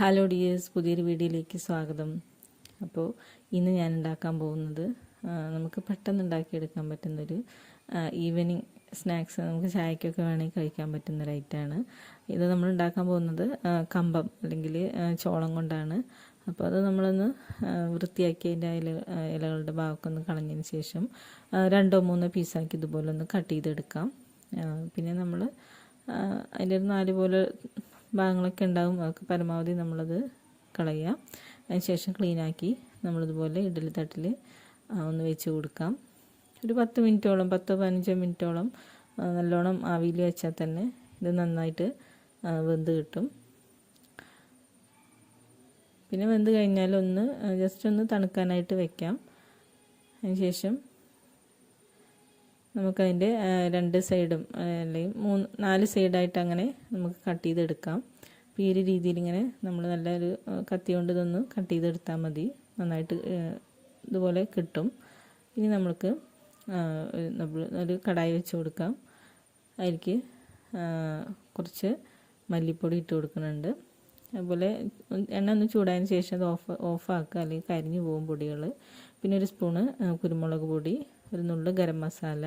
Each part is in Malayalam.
ഹലോ ഡിയേഴ്സ് പുതിയൊരു വീഡിയോയിലേക്ക് സ്വാഗതം. അപ്പോൾ ഇന്ന് ഞാൻ ഉണ്ടാക്കാൻ പോകുന്നത് നമുക്ക് പെട്ടെന്ന് ഉണ്ടാക്കിയെടുക്കാൻ പറ്റുന്നൊരു ഈവനിങ് സ്നാക്സ് നമുക്ക് ചായക്കൊക്കെ വേണമെങ്കിൽ കഴിക്കാൻ പറ്റുന്ന ഐറ്റമാണ് ഇത് നമ്മൾ ഉണ്ടാക്കാൻ പോകുന്നത് കമ്പം അല്ലെങ്കിൽ ചോളം കൊണ്ടാണ്. അപ്പോൾ അത് നമ്മളൊന്ന് വൃത്തിയാക്കി അതിന്റെ ഇല ഇലകളുടെ ഭാഗമൊക്കെ ഒന്ന് കളഞ്ഞതിന് ശേഷം രണ്ടോ മൂന്നോ പീസാക്കി ഇതുപോലെ ഒന്ന് കട്ട് ചെയ്തെടുക്കാം. പിന്നെ നമ്മൾ അതിന്റെ ഒരു നാല് പോലെ ഭാഗങ്ങളൊക്കെ ഉണ്ടാകും അതൊക്കെ പരമാവധി നമ്മളത് കളയുക അതിനുശേഷം ക്ലീനാക്കി നമ്മളിതുപോലെ ഇഡലി തട്ടിൽ ഒന്ന് വെച്ച് കൊടുക്കാം. ഒരു പത്ത് മിനിറ്റോളം പത്തോ പതിനഞ്ചോ മിനിറ്റോളം നല്ലോണം ആവിയിൽ വെച്ചാൽ തന്നെ ഇത് നന്നായിട്ട് വെന്ത് കിട്ടും. പിന്നെ വെന്ത് കഴിഞ്ഞാൽ ഒന്ന് ജസ്റ്റ് ഒന്ന് തണുക്കാനായിട്ട് വെക്കാം. അതിനുശേഷം നമുക്കതിന്റെ രണ്ട് സൈഡും അല്ലെങ്കിൽ മൂന്ന് നാല് സൈഡായിട്ട് അങ്ങനെ നമുക്ക് കട്ട് ചെയ്തെടുക്കാം. അപ്പോൾ ഈ ഒരു രീതിയിൽ ഇങ്ങനെ നമ്മൾ നല്ലൊരു കത്തി കൊണ്ട് ഇതൊന്ന് കട്ട് ചെയ്തെടുത്താൽ മതി. നന്നായിട്ട് ഇതുപോലെ കിട്ടും. ഇനി നമ്മൾക്ക് നമ്മൾ ഒരു കടായി വെച്ച് കൊടുക്കാം. അതിലേക്ക് കുറച്ച് മല്ലിപ്പൊടി ഇട്ട് കൊടുക്കുന്നുണ്ട്. അതുപോലെ എണ്ണ ഒന്ന് ചൂടായതിന് ശേഷം അത് ഓഫ് ഓഫാക്കുക അല്ലെങ്കിൽ കരിഞ്ഞു പോകും പൊടികൾ. പിന്നെ ഒരു സ്പൂണ് കുരുമുളക് പൊടി ഒരു നുള്ളു ഗരം മസാല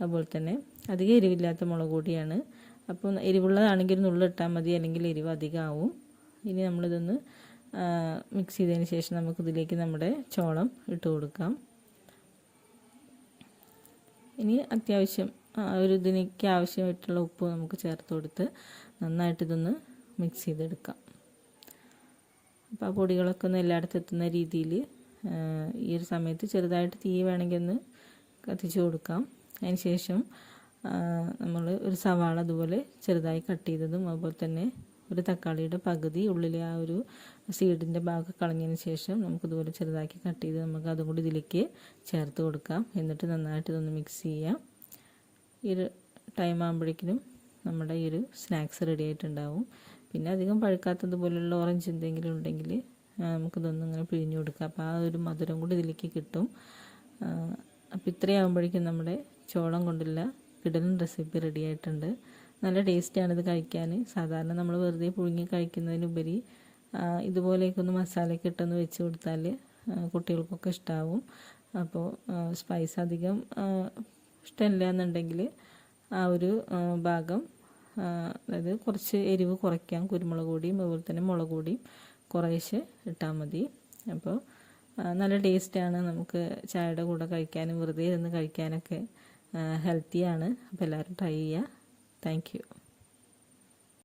അതുപോലെ തന്നെ അധികം എരിവില്ലാത്ത മുളക് പൊടിയാണ്. അപ്പോൾ എരിവുള്ളതാണെങ്കിൽ ഒരു നുള്ളു ഇട്ടാൽ മതി അല്ലെങ്കിൽ എരിവ് അധികമാവും. ഇനി നമ്മളിതൊന്ന് മിക്സ് ചെയ്തതിന് ശേഷം നമുക്കിതിലേക്ക് നമ്മുടെ ചോളം ഇട്ട് കൊടുക്കാം. ഇനി അത്യാവശ്യം ഒരു ഇതിനേക്ക് ആവശ്യമായിട്ടുള്ള ഉപ്പ് നമുക്ക് ചേർത്ത് കൊടുത്ത് നന്നായിട്ട് ഇതൊന്ന് മിക്സ് ചെയ്തെടുക്കാം. അപ്പോൾ ആ പൊടികളൊക്കെ ഒന്ന് എല്ലായിടത്തും എത്തുന്ന രീതിയിൽ ഈ ഒരു സമയത്ത് ചെറുതായിട്ട് തീ വേണമെങ്കിൽ ഒന്ന് കത്തിച്ച് കൊടുക്കാം. അതിന് ശേഷം നമ്മൾ ഒരു സവാള അതുപോലെ ചെറുതായി കട്ട് ചെയ്തതും അതുപോലെ തന്നെ ഒരു തക്കാളിയുടെ പകുതി ഉള്ളിലെ ആ ഒരു സീഡിന്റെ ഭാഗം കളഞ്ഞതിന് ശേഷം നമുക്കിതുപോലെ ചെറുതാക്കി കട്ട് ചെയ്ത് നമുക്ക് അതും കൂടി ഇതിലേക്ക് ചേർത്ത് കൊടുക്കാം. എന്നിട്ട് നന്നായിട്ട് ഇതൊന്ന് മിക്സ് ചെയ്യാം. ഈ ഒരു ടൈം ആകുമ്പോഴേക്കിനും നമ്മുടെ ഈ ഒരു സ്നാക്സ് റെഡി ആയിട്ടുണ്ടാവും. പിന്നെ അധികം പഴുക്കാത്തതുപോലുള്ള ഓറഞ്ച് എന്തെങ്കിലും ഉണ്ടെങ്കിൽ നമുക്കിതൊന്നും ഇങ്ങനെ പിഴിഞ്ഞു കൊടുക്കാം. അപ്പോൾ ആ ഒരു മധുരം കൂടി ഇതിലേക്ക് കിട്ടും. അപ്പോൾ ഇത്രയാകുമ്പോഴേക്കും നമ്മുടെ ചോളം കൊണ്ടുള്ള കിടലൻ റെസിപ്പി റെഡി ആയിട്ടുണ്ട്. നല്ല ടേസ്റ്റിയാണ് ഇത് കഴിക്കാൻ. സാധാരണ നമ്മൾ വെറുതെ പുഴുങ്ങി കഴിക്കുന്നതിനുപരി ഇതുപോലെയൊക്കെ ഒന്ന് മസാലയൊക്കെ ഇട്ടൊന്ന് വെച്ച് കൊടുത്താൽ കുട്ടികൾക്കൊക്കെ ഇഷ്ടാവും. അപ്പോൾ സ്പൈസ് അധികം ഇഷ്ടമില്ല എന്നുണ്ടെങ്കിൽ ആ ഒരു ഭാഗം അതായത് കുറച്ച് എരിവ് കുറയ്ക്കാം. കുരുമുളക് പൊടിയും അതുപോലെ തന്നെ മുളക് പൊടിയും കുറേശ്ശെ ഇട്ടാൽ മതി. അപ്പോൾ നല്ല ടേസ്റ്റാണ്. നമുക്ക് ചായയുടെ കൂടെ കഴിക്കാനും വെറുതെ ഇരുന്ന് കഴിക്കാനൊക്കെ ഹെൽത്തിയാണ്. അപ്പോൾ എല്ലാവരും ട്രൈ ചെയ്യുക താങ്ക്